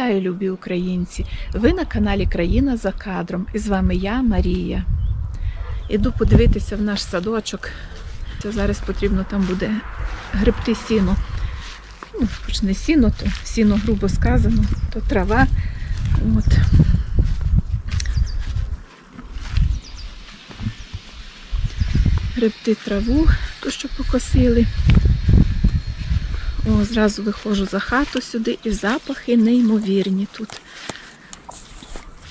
Вітаю, любі українці! Ви на каналі Країна за кадром. І з вами я, Марія. Іду подивитися в наш садочок. Це зараз потрібно там буде гребти сіно. Ну, хоч не сіно, то сіно грубо сказано, то трава. От. Гребти траву, ту, що покосили. О, зразу виходжу за хату сюди і запахи неймовірні тут.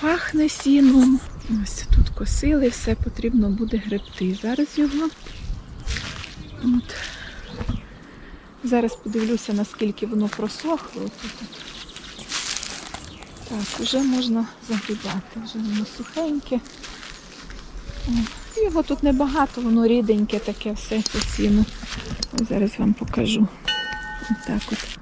Пахне сіном. Ось тут косили, все потрібно буде гребти. Зараз його. От. Зараз подивлюся, наскільки воно просохло. Тут. Так, вже можна загрібати, вже воно сухеньке. Його тут небагато, воно ріденьке таке все сіно. Ось Зараз вам покажу. Так от.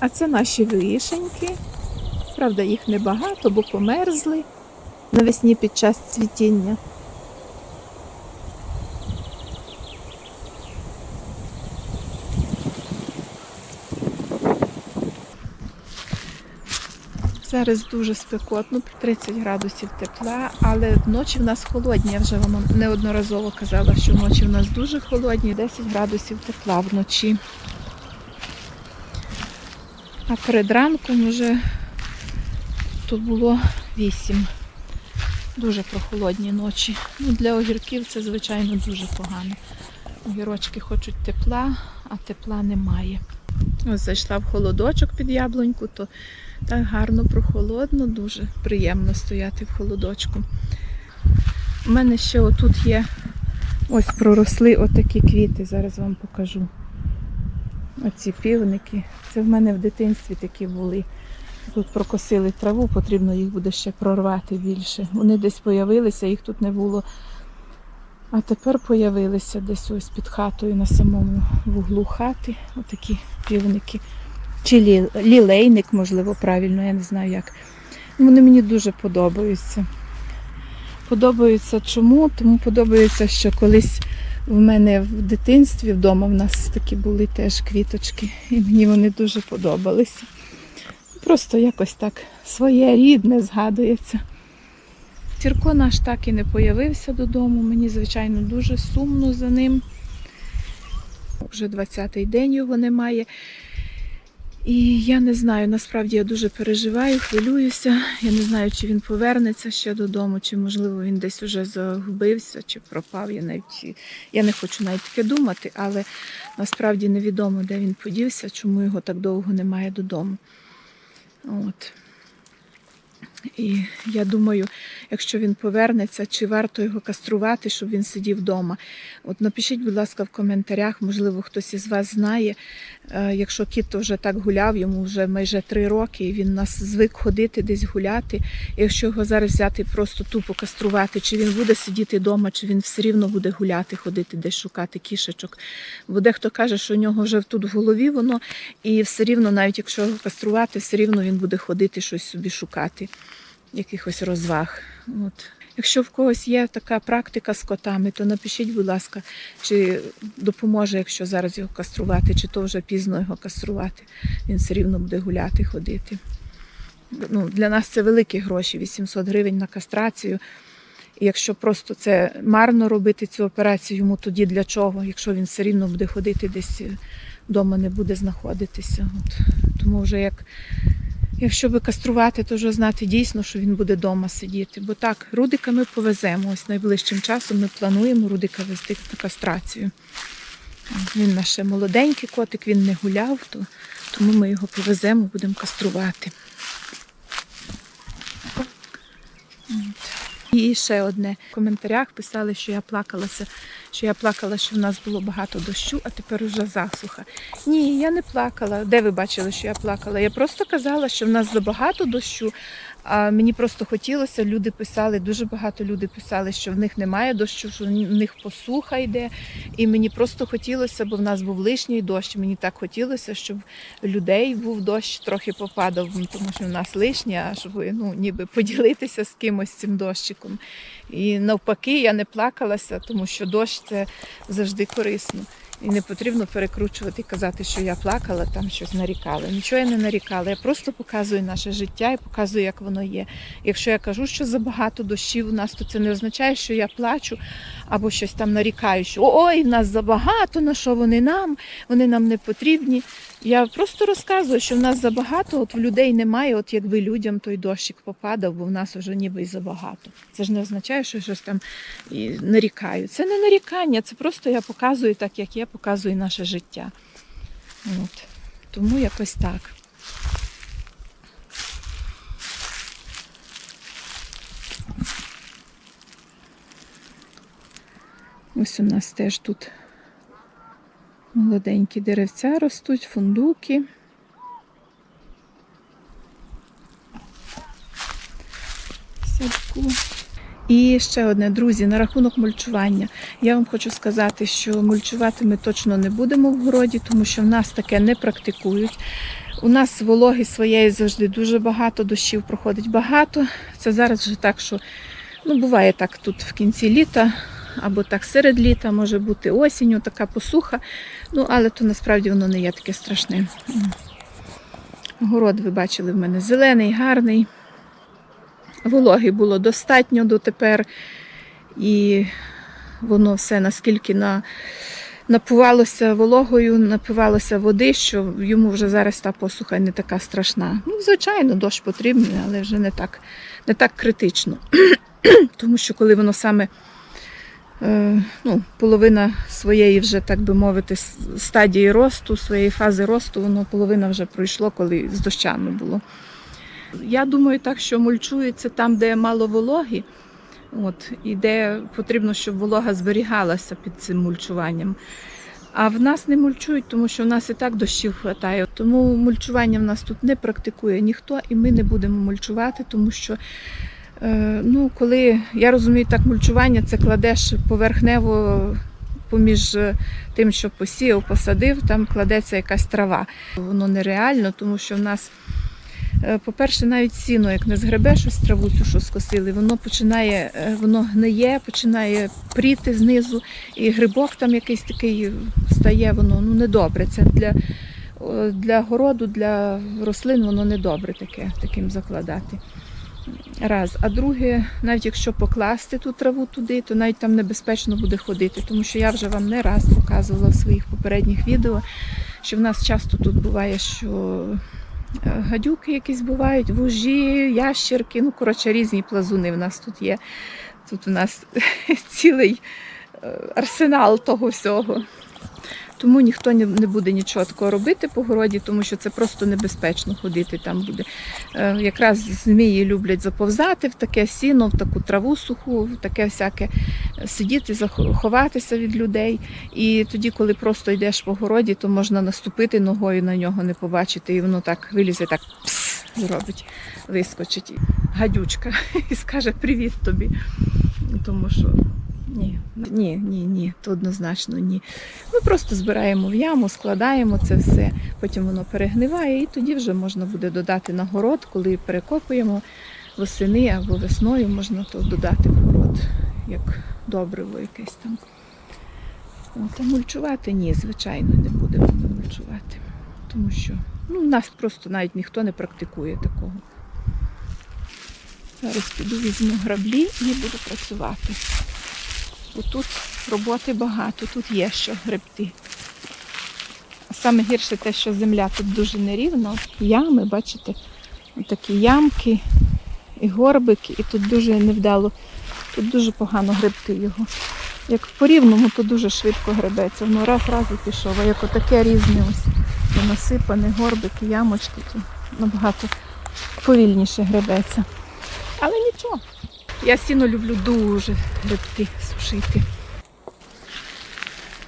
А це наші вишеньки. Правда, їх небагато, бо померзли навесні під час цвітіння. Зараз дуже спекотно, 30 градусів тепла, але ночі в нас холодні. Я вже вам неодноразово казала, що ночі в нас дуже холодні, 10 градусів тепла вночі. А перед ранком вже тут було 8. Дуже прохолодні ночі. Ну, Для огірків це, звичайно, дуже погано. Огірочки хочуть тепла, а тепла немає. Ось зайшла в холодочок під яблуньку, то так гарно прохолодно, дуже приємно стояти в холодочку. У мене ще отут є ось проросли отакі квіти, зараз вам покажу. Оці півники. Це в мене в дитинстві такі були. Тут прокосили траву, потрібно їх буде ще прорвати більше. Вони десь появилися, їх тут не було. А тепер появилися десь ось під хатою на самому вуглу хати. Отакі півники. Чи лі, лілейник, можливо, правильно, я не знаю як. Вони мені дуже подобаються. Подобаються чому? Тому подобається, що колись в мене в дитинстві вдома в нас такі були теж квіточки, і мені вони дуже подобалися. Просто якось так своє рідне згадується. Сірко наш так і не появився додому. Мені, звичайно, дуже сумно за ним. Вже 20-й день його немає. І я не знаю, насправді я дуже переживаю, хвилююся. Я не знаю, чи він повернеться ще додому, чи, можливо, він десь уже загубився, чи пропав. Я навіть я не хочу навіть таке думати, але насправді невідомо, де він подівся, чому його так довго немає додому. От. І я думаю, якщо він повернеться, чи варто його каструвати, щоб він сидів вдома. От напишіть, будь ласка, в коментарях, можливо, хтось із вас знає, е, якщо кіт вже так гуляв, йому вже майже три роки, і він нас звик ходити десь гуляти. Якщо його зараз взяти просто тупо каструвати, чи він буде сидіти вдома, чи він все рівно буде гуляти, ходити, десь шукати кішечок. Бо дехто каже, що у нього вже тут в голові воно, і все рівно, навіть якщо його каструвати, все рівно він буде ходити щось собі шукати якихось розваг. От. Якщо в когось є така практика з котами, то напишіть, будь ласка, чи допоможе, якщо зараз його каструвати, чи то вже пізно його каструвати. Він все рівно буде гуляти, ходити. Ну, Для нас це великі гроші, 800 гривень на кастрацію. І якщо просто це марно робити цю операцію, йому тоді для чого, якщо він все рівно буде ходити десь вдома, не буде знаходитися. От. Тому вже як Якщо би каструвати, то вже знати дійсно, що він буде вдома сидіти. Бо так, рудика ми повеземо. Ось найближчим часом ми плануємо рудика вести на кастрацію. Він наш ще молоденький котик, він не гуляв, то, тому ми його повеземо, будемо каструвати. От. І ще одне в коментарях писали, що я плакалася, що я плакала, що в нас було багато дощу, а тепер уже засуха. Ні, я не плакала. Де ви бачили, що я плакала? Я просто казала, що в нас забагато дощу. А мені просто хотілося, люди писали, дуже багато людей писали, що в них немає дощу, що в них посуха йде. І мені просто хотілося, бо в нас був лишній дощ. Мені так хотілося, щоб людей був дощ, трохи попадав, тому що в нас лишній, а щоб ну, ніби поділитися з кимось цим дощиком. І навпаки, я не плакалася, тому що дощ це завжди корисно. І не потрібно перекручувати і казати, що я плакала, там щось нарікала. Нічого я не нарікала. Я просто показую наше життя і показую, як воно є. Якщо я кажу, що забагато дощів у нас, то це не означає, що я плачу або щось там нарікаю, що ой, нас забагато, на що вони нам, вони нам не потрібні. Я просто розказую, що в нас забагато, от в людей немає, от якби людям той дощик попадав, бо в нас вже ніби й забагато. Це ж не означає, що щось там і нарікаю. Це не нарікання, це просто я показую так, як я показую наше життя. От. Тому якось так. Ось у нас теж тут молоденькі деревця ростуть, фундуки. В Садку. І ще одне, друзі, на рахунок мульчування. Я вам хочу сказати, що мульчувати ми точно не будемо в городі, тому що в нас таке не практикують. У нас вологи своєї завжди дуже багато, дощів проходить багато. Це зараз вже так, що ну, буває так тут в кінці літа або так серед літа, може бути осінню, така посуха. Ну, але то насправді воно не є таке страшне. Город, ви бачили, в мене зелений, гарний. Вологи було достатньо дотепер. І воно все наскільки на, напувалося вологою, напивалося води, що йому вже зараз та посуха не така страшна. Ну, звичайно, дощ потрібний, але вже не так, не так критично. Тому що коли воно саме ну, половина своєї, вже, так би мовити, стадії росту, своєї фази росту, воно половина вже пройшло, коли з дощами було. Я думаю, так, що мульчується там, де мало вологи, от, і де потрібно, щоб волога зберігалася під цим мульчуванням. А в нас не мульчують, тому що в нас і так дощів вистачає. Тому мульчування в нас тут не практикує ніхто, і ми не будемо мульчувати, тому що Е, Ну, коли я розумію, так мульчування це кладеш поверхнево поміж е, тим, що посіяв, посадив, там кладеться якась трава. Воно нереально, тому що в нас, е, по-перше, навіть сіно, як не згребеш ось траву цю, що скосили, воно починає, е, воно гниє, починає пріти знизу, і грибок там якийсь такий стає, воно ну, недобре. Це для, для городу, для рослин воно недобре таке, таким закладати. Раз. А друге, навіть якщо покласти ту траву туди, то навіть там небезпечно буде ходити, тому що я вже вам не раз показувала в своїх попередніх відео, що в нас часто тут буває, що е, гадюки якісь бувають, вужі, ящерки, ну, коротше, різні плазуни в нас тут є. Тут у нас цілий е, арсенал того всього. Тому ніхто не буде нічого такого робити по городі, тому що це просто небезпечно ходити там буде. Е, Якраз змії люблять заповзати в таке сіно, в таку траву суху, в таке всяке е, сидіти, ховатися від людей. І тоді, коли просто йдеш по городі, то можна наступити ногою на нього, не побачити, і воно так вилізе, так пс, зробить, вискочить. Гадючка і скаже привіт тобі. Тому що ні, ні, ні, ні, то однозначно ні. Ми просто збираємо в яму, складаємо це все, потім воно перегниває, і тоді вже можна буде додати на город, коли перекопуємо восени або весною, можна то додати в город, як добриво якесь там. От, а мульчувати ні, звичайно, не будемо ми мульчувати. Тому що ну, нас просто навіть ніхто не практикує такого. Зараз піду візьму граблі і буду працювати. Тут роботи багато, тут є що гребти. А саме гірше те, що земля тут дуже нерівна. Ями, бачите, такі ямки і горбики, і тут дуже невдало, тут дуже погано гребти його. Як по рівному, то дуже швидко гребеться. Воно раз-раз і пішов, а як отаке різне ось насипане, горбики, ямочки, то набагато повільніше гребеться. Але нічого. Я сіно люблю дуже гребти, сушити.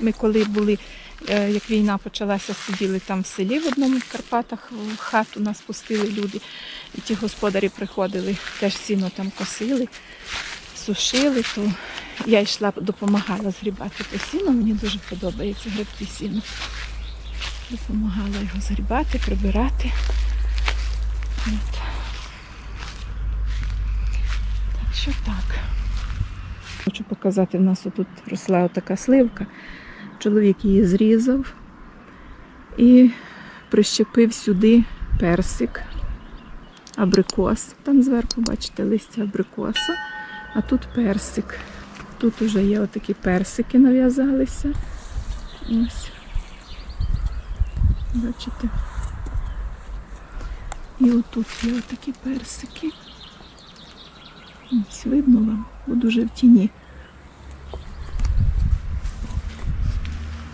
Ми коли були, е, як війна почалася, сиділи там в селі в одному в Карпатах, в хату нас пустили люди. І ті господарі приходили, теж сіно там косили, сушили, то я йшла, допомагала згрібати те сіно. Мені дуже подобається гребти сіно. Допомагала його згрібати, прибирати. От. Так що так. Хочу показати, в нас тут росла така сливка. Чоловік її зрізав і прищепив сюди персик, абрикос. Там зверху, бачите, листя абрикоса, а тут персик. Тут вже є отакі персики нав'язалися. Ось. Бачите? І отут є отакі персики. Ось видно вам, бо дуже в тіні.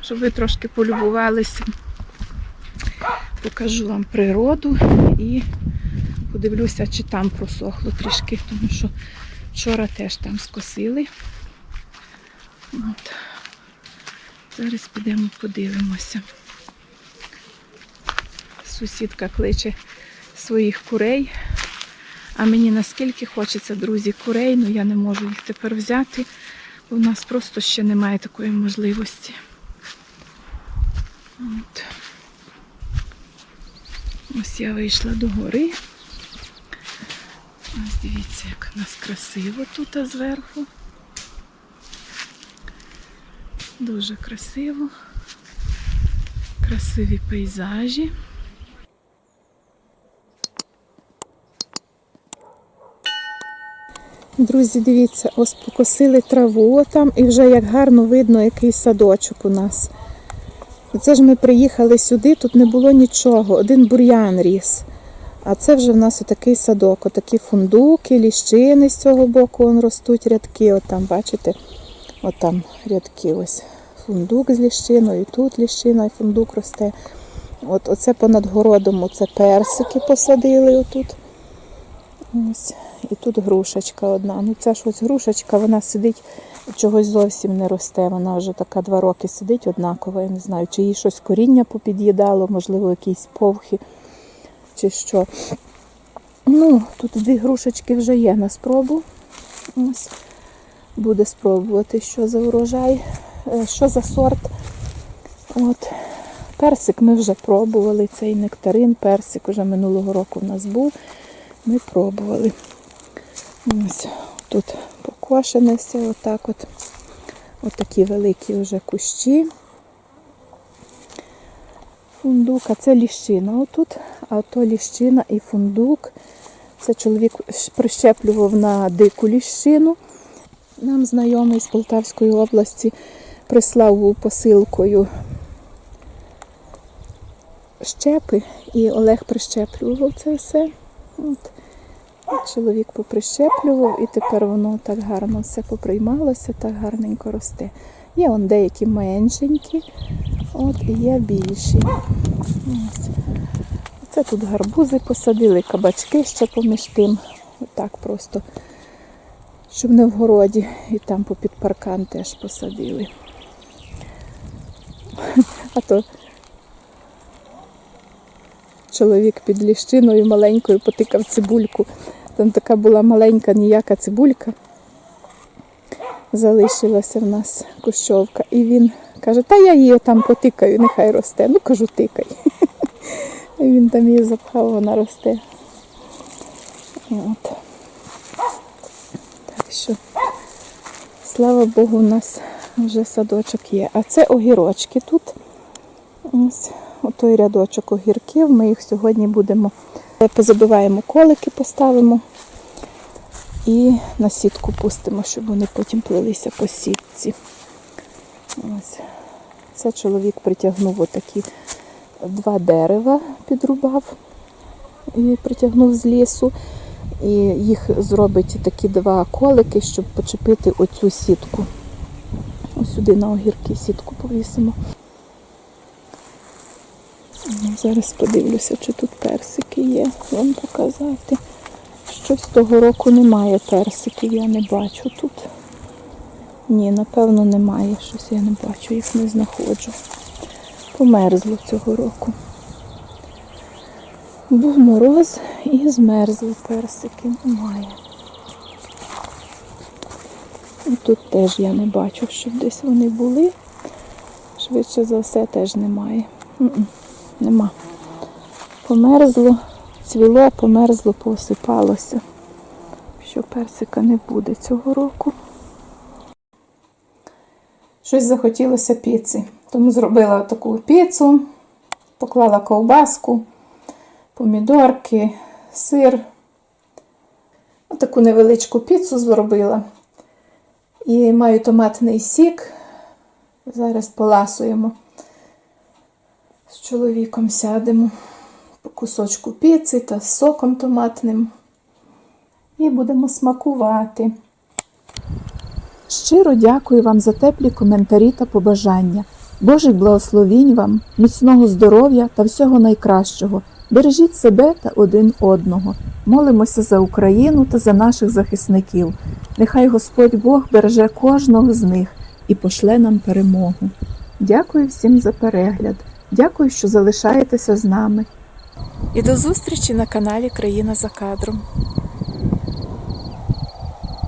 Щоб ви трошки полюбувалися, покажу вам природу і подивлюся, чи там просохло трішки, тому що вчора теж там скосили. От. Зараз підемо подивимося. Сусідка кличе своїх курей. А мені наскільки хочеться, друзі, курей, ну я не можу їх тепер взяти, бо в нас просто ще немає такої можливості. От. Ось я вийшла до гори. Ось дивіться, як у нас красиво тут зверху. Дуже красиво. Красиві пейзажі. Друзі, дивіться, ось покосили траву там і вже як гарно видно, який садочок у нас. Це ж ми приїхали сюди, тут не було нічого, один бур'ян ріс. А це вже в нас отакий садок, отакі фундуки, ліщини з цього боку вон ростуть рядки. От там, бачите, от там рядки ось. Фундук з ліщиною, тут ліщина і фундук росте. От оце понад городом оце персики посадили отут. Ось. І тут грушечка одна. Ну ця ж ось грушечка, вона сидить, чогось зовсім не росте. Вона вже така два роки сидить однакова. Я не знаю, чи їй щось коріння попід'їдало, можливо, якісь повхи чи що. Ну, тут дві грушечки вже є на спробу. Ось. Буде спробувати, що за урожай, е, що за сорт. От. Персик ми вже пробували, цей нектарин, персик уже минулого року в нас був. Ми пробували. Ось тут покошене все, отак от. Отакі великі вже кущі. Фундук, а це ліщина отут, а то ліщина і фундук. Це чоловік прищеплював на дику ліщину. Нам знайомий з Полтавської області прислав посилкою щепи, і Олег прищеплював це все. От. Чоловік поприщеплював і тепер воно так гарно все поприймалося, так гарненько росте. Є он деякі меншенькі, от, і є більші. Ось. Це тут гарбузи посадили, кабачки ще поміж тим. Отак просто, щоб не в городі. І там попід паркан теж посадили. А то чоловік під ліщиною маленькою потикав цибульку. Там така була маленька ніяка цибулька. Залишилася в нас кущовка. І він каже, та я її там потикаю, нехай росте. Ну кажу, тикай. І він там її запхав, вона росте. От. Так що, слава Богу, у нас вже садочок є. А це огірочки тут. Ось отой рядочок огірків. Ми їх сьогодні будемо позабиваємо колики, поставимо і на сітку пустимо, щоб вони потім плилися по сітці. Ось. Це чоловік притягнув отакі два дерева, підрубав і притягнув з лісу. І їх зробить такі два колики, щоб почепити оцю сітку. Ось сюди на огірки сітку повісимо. Зараз подивлюся, чи тут персики є. Вам показати. Щось того року немає персиків, я не бачу тут. Ні, напевно, немає. Щось я не бачу, їх не знаходжу. Померзло цього року. Був мороз і змерзли персики. Немає. І тут теж я не бачу, щоб десь вони були. Швидше за все теж немає. Нема. Померзло, цвіло, померзло, посипалося. Що персика не буде цього року. щось захотілося піци. Тому зробила таку піцу, поклала ковбаску, помідорки, сир. Таку невеличку піцу зробила. І маю томатний сік. Зараз поласуємо. З чоловіком сядемо по кусочку піци та соком томатним. І будемо смакувати. Щиро дякую вам за теплі коментарі та побажання. Божих благословінь вам, міцного здоров'я та всього найкращого. Бережіть себе та один одного. Молимося за Україну та за наших захисників. Нехай Господь Бог береже кожного з них і пошле нам перемогу. Дякую всім за перегляд. Дякую, що залишаєтеся з нами. І до зустрічі на каналі Країна за кадром.